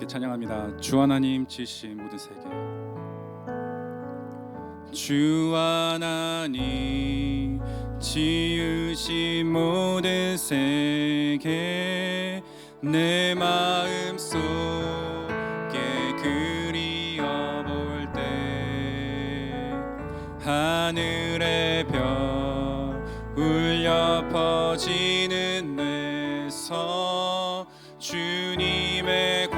함께 찬양합니다. 주 하나님 지으신 모든 세계. 주 하나님 지으신 모든 세계 내 마음 속에 그리워 볼 때 하늘의 별 울려 퍼지는 뇌서 주님의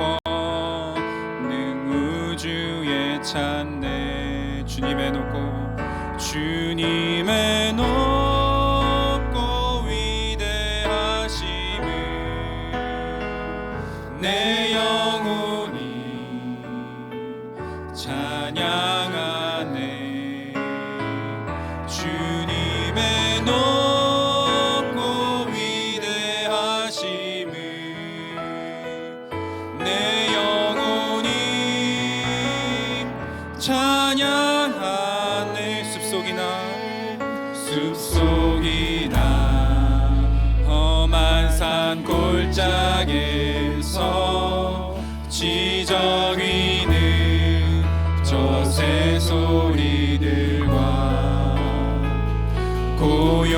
찬양하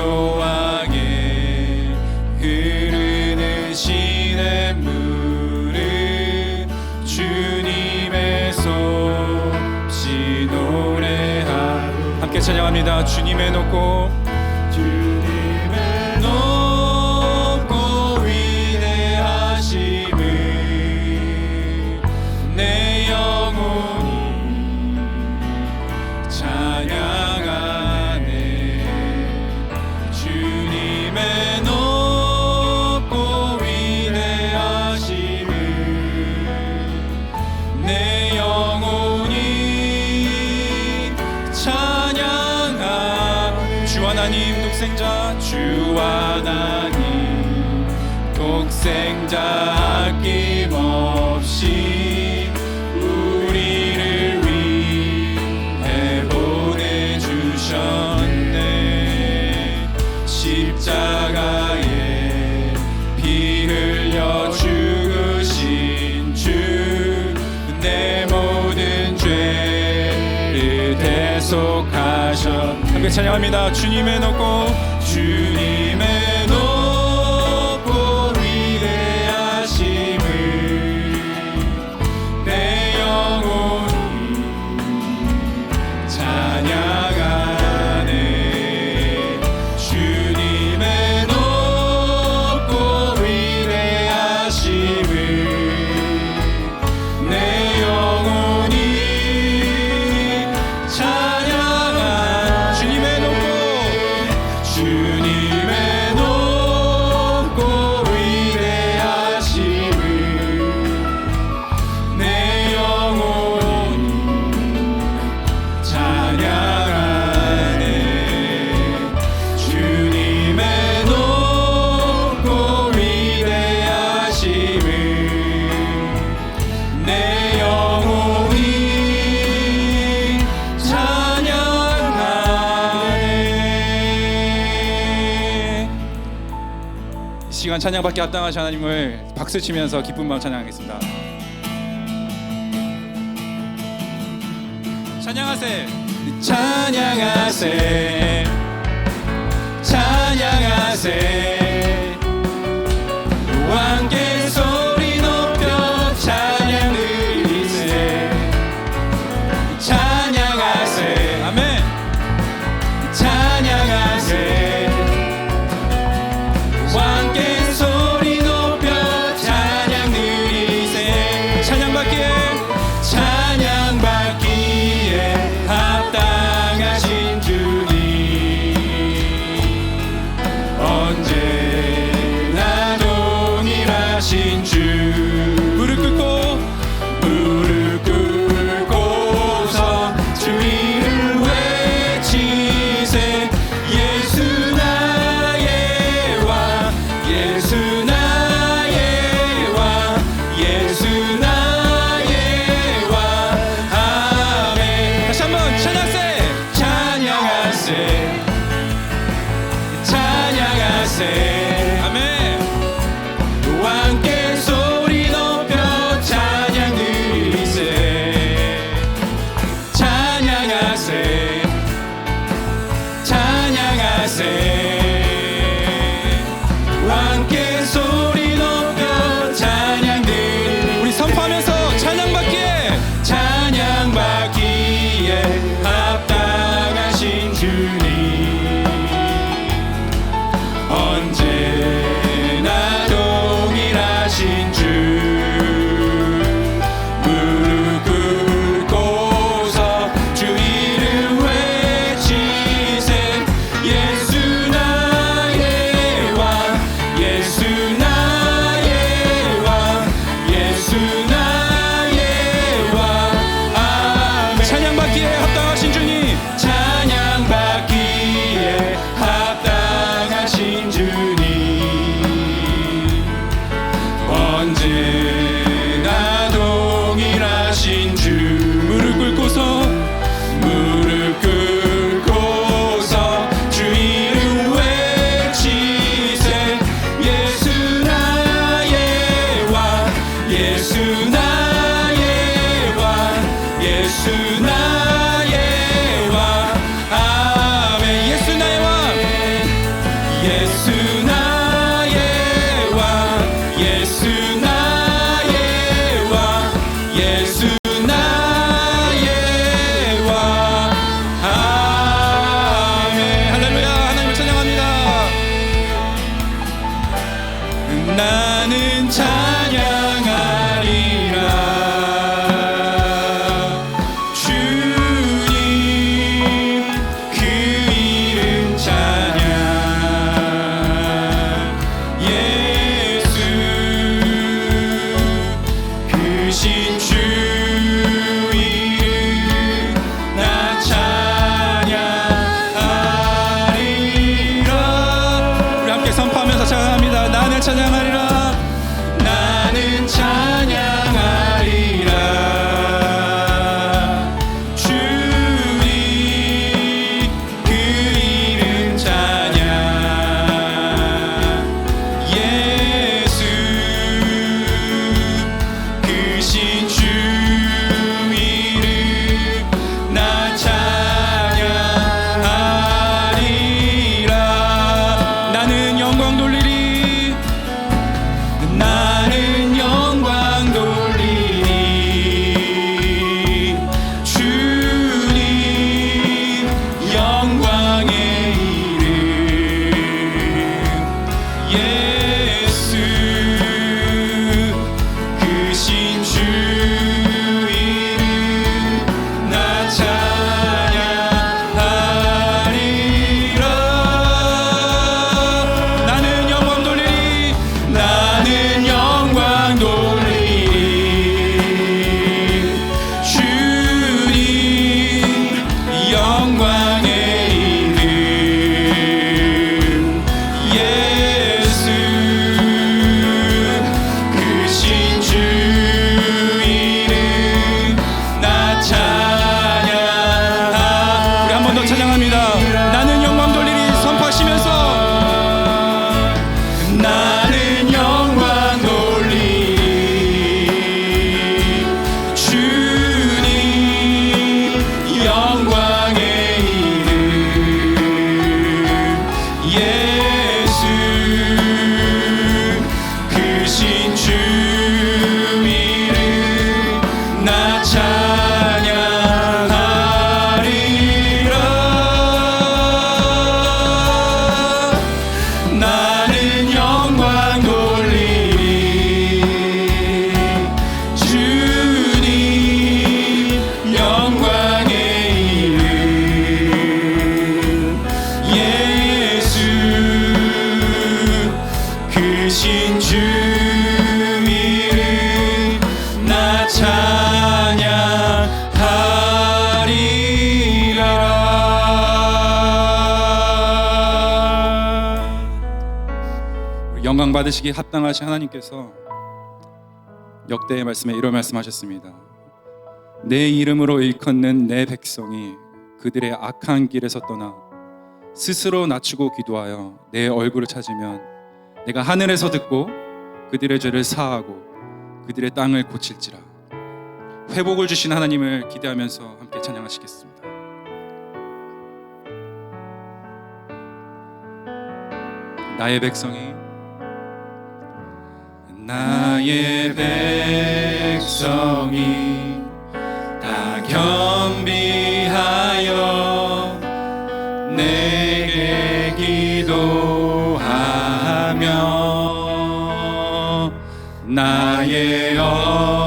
고요하게 흐르는 시냇물을 주님의 솜씨 노래하 함께 찬양합니다. 주님의 높고 독생자 아낌없이 우리를 위해 보내주셨네. 십자가에 피 흘려 죽으신 주 내 모든 죄를 대속하셨 함께 찬양합니다. 주님의 높고 주님 찬양받기 합당하신 하나님을 박수 치면서 기쁜 마음 찬양하겠습니다. 찬양하세 찬양하세 찬양하세 time. 영광 받으시기 합당하신 하나님께서 역대의 말씀에 이런 말씀하셨습니다. 내 이름으로 일컫는 내 백성이 그들의 악한 길에서 떠나 스스로 낮추고 기도하여 내 얼굴을 찾으면 내가 하늘에서 듣고 그들의 죄를 사하고 그들의 땅을 고칠지라 회복을 주신 하나님을 기대하면서 함께 찬양하시겠습니다. 나의 백성이 나의 백성이 다 겸비하여 내게 기도하며 나의 얼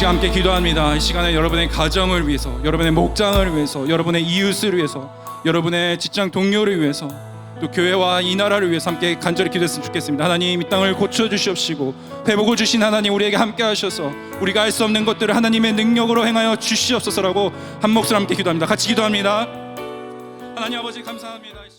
시간 함께 기도합니다. 이 시간에 여러분의 가정을 위해서, 여러분의 목장을 위해서, 여러분의 이웃을 위해서, 여러분의 직장 동료를 위해서, 또 교회와 이 나라를 위해서 함께 간절히 기도했으면 좋겠습니다. 하나님 이 땅을 고쳐 주시옵시고 회복을 주신 하나님 우리에게 함께 하셔서 우리가 할수 없는 것들을 하나님의 능력으로 행하여 주시옵소서라고 한 목소리 함께 기도합니다. 같이 기도합니다. 하나님 아버지 감사합니다.